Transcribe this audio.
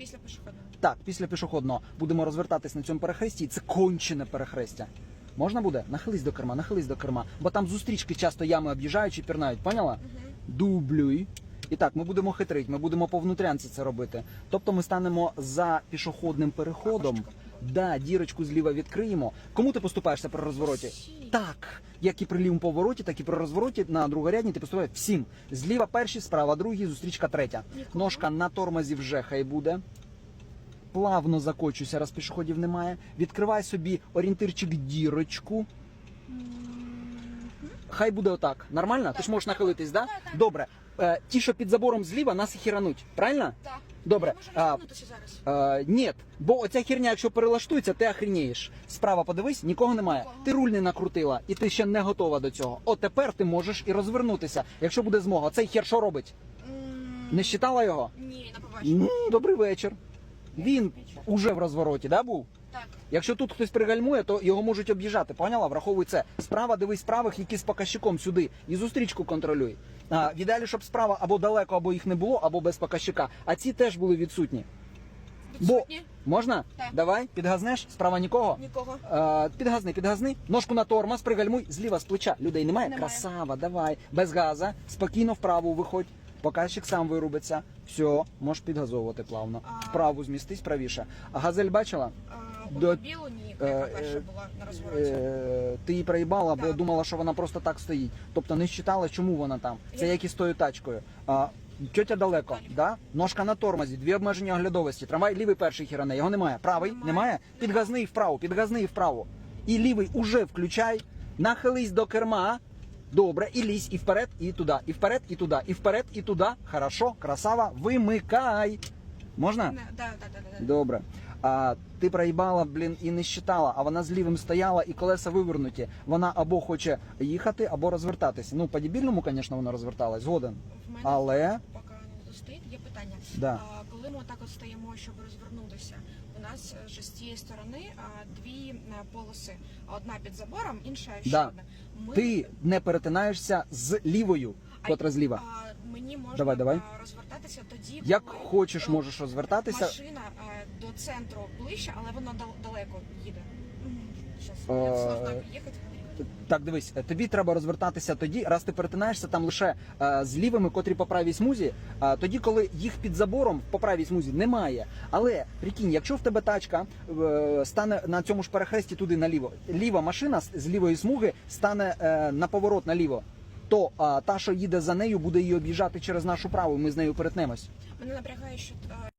Після пішохідного. Так, після пішохідного будемо розвертатись на цьому перехресті, і це кончене перехрестя. Можна буде? Нахились до керма, нахились до керма. Бо там зустрічки часто ями об'їжджають і пірнають, поняла? Дублюй. І так, ми будемо хитрити, ми будемо по внутрянці це робити. Тобто ми станемо за пішохідним переходом. Да, дірочку зліва відкриємо. Кому ти поступаєшся при розвороті? Так, як і при лівому повороті, так і при розвороті на другорядній ти поступаєш всім. Зліва перші, справа другі, зустрічка третя. Ножка на тормозі вже хай буде. Плавно закочуйся, раз пішоходів немає. Відкривай собі орієнтирчик дірочку. Хай буде отак. Нормально? Ти ж можеш нахилитись, да? Добре. Е, ті, що під забором зліва, нас і хірануть. Правильно? Так. Добре. А, розвернутися зараз. Е, ні, бо оця херня, якщо перелаштується, ти охрінієш. Справа подивись, нікого немає. Нікого. Ти руль не накрутила, і ти ще не готова до цього. От тепер ти можеш і розвернутися, якщо буде змога. Цей хер що робить? М, Не считала його? Ні, на побачення. Добрий вечір. Він уже в розвороті, да, був? Так. Якщо тут хтось пригальмує, то його можуть об'їжджати. Поняла? Враховуй це. Справа дивись правих, які з показчиком сюди. І зустрічку контролюй. А, в ідеалі, щоб справа або далеко, або їх не було, або без показчика. А ці теж були відсутні. Бо можна? Так. Давай, підгазнеш, справа нікого. Нікого. Е, підгазни, підгазни, ножку на тормоз, пригальмуй, зліва з плеча. Людей немає? Немає. Красава, давай. Без газа, спокійно вправо виходь. Показчик сам вирубиться. Все, можеш підгазовувати плавно. А. Вправо змістись правіше. А газель бачила? До- Білу ні, Е, яка е, перша була на розвороті. Е, ти її проїбала, бо думала, що вона просто так стоїть. Тобто не считала, чому вона там. Це як і з тою тачкою. А, тьотя далеко, да? ножка на тормозі, дві обмеження оглядовості. Трамвай лівий перший хіране, його немає. Правий немає. Немає. Підгазни і вправо, підгазни і вправо. І лівий уже включай, нахились до керма. Добре, і лізь, і вперед, і туди, і вперед, і туди, і вперед, і туди. Хорошо, красава, вимикай. Можна? Да, да, да, да, да. Добре. А ти проїбала, блін, і не щитала, а вона з лівим стояла і колеса вивернуті. Вона або хоче їхати, або розвертатися. Ну, по-дебільному, звісно, вона розверталась, згоден. В мене Але стоїть, є питання. Да. А, коли ми отак от стоїмо, щоб розвернутися, у нас е, ж з цієї сторони а, дві е, полоси. Одна під забором, інша ще Да. одна. Ми, ти не перетинаєшся з лівою, А- котра зліва. А, мені можна Давай, давай. а, розвертатися тоді, Як коли, хочеш, е, можеш розвертатися. Машина е, до центру ближче, але вона дал- далеко їде. Е, я все одно їхати. Так, дивись, е, тобі треба розвертатися тоді, раз ти перетинаєшся там лише е, з лівими, котрі по правій смузі, е, тоді, коли їх під забором по правій смузі немає. Але прикинь, якщо в тебе тачка е, стане на цьому ж перехресті туди наліво, ліва машина з- лівої смуги стане е, на поворот наліво, то е, та, що їде за нею, буде її об'їжджати через нашу праву, ми з нею перетнемось. Мене напрягає, що е,